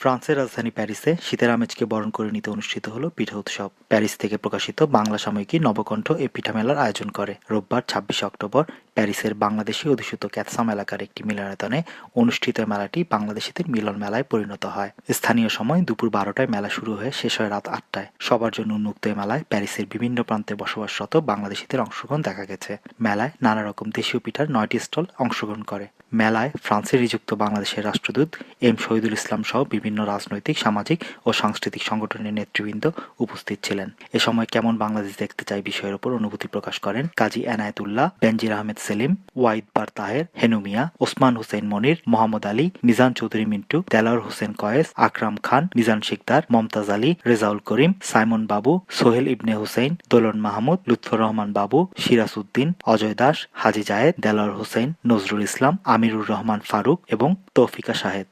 ফ্রান্সের রাজধানী প্যারিসে শীতের আমেজকে বরণ করে নিতে অনুষ্ঠিত হলো পিঠা উৎসব। প্যারিস থেকে প্রকাশিত বাংলা সাময়িকী নবকণ্ঠ এই পিঠা মেলার আয়োজন করে। রোববার, ছাব্বিশে অক্টোবর, প্যারিসের বাংলাদেশি অধ্যুষিত ক্যাথসাম এলাকার একটি মিলনায়তনে অনুষ্ঠিত মেলাটি বাংলাদেশিদের মিলন মেলায় পরিণত হয়। স্থানীয় সময় দুপুর বারোটায় মেলা শুরু হয়ে শেষ হয় রাত আটটায়। সবার জন্য উন্মুক্ত মেলায় প্যারিসের বিভিন্ন প্রান্তে বসবাসরত বাংলাদেশিদের অংশগ্রহণ দেখা গেছে। মেলায় নানা রকম দেশীয় পিঠার নয়টি স্টল অংশগ্রহণ করে। মেলায় ফ্রান্সে নিযুক্ত বাংলাদেশের রাষ্ট্রদূত এম শহীদুল ইসলাম সহ বিভিন্ন রাজনৈতিক, সামাজিক ও সাংস্কৃতিক সংগঠনের নেতৃবৃন্দ উপস্থিত ছিলেন। এ সময় কেমন বাংলাদেশ দেখতে চাই বিষয়ের উপর অনুভূতি প্রকাশ করেন কাজী এনায়েতুল্লাহ, বেনজির আহমেদ সেলিম, ওয়াইদ বার তাহের হেনুমিয়া ওসমান হোসেন মনির, মোহাম্মদ আলী, মিজান চৌধুরী মিন্টু, দেলাওয়ার হোসেন কয়েস, আকরাম খান, মিজান শিকদার, মমতাজ আলী, রেজাউল করিম, সাইমন বাবু, সোহেল ইবনে হুসেন দোলন মাহমুদ, লুৎফর রহমান বাবু, সিরাজ উদ্দিন, অজয় দাস, হাজি জায়েদ, দেলাওয়ার হোসেন নজরুল ইসলাম আমিরুর রহমান ফারুক এবং তৌফিকা শাহেদ।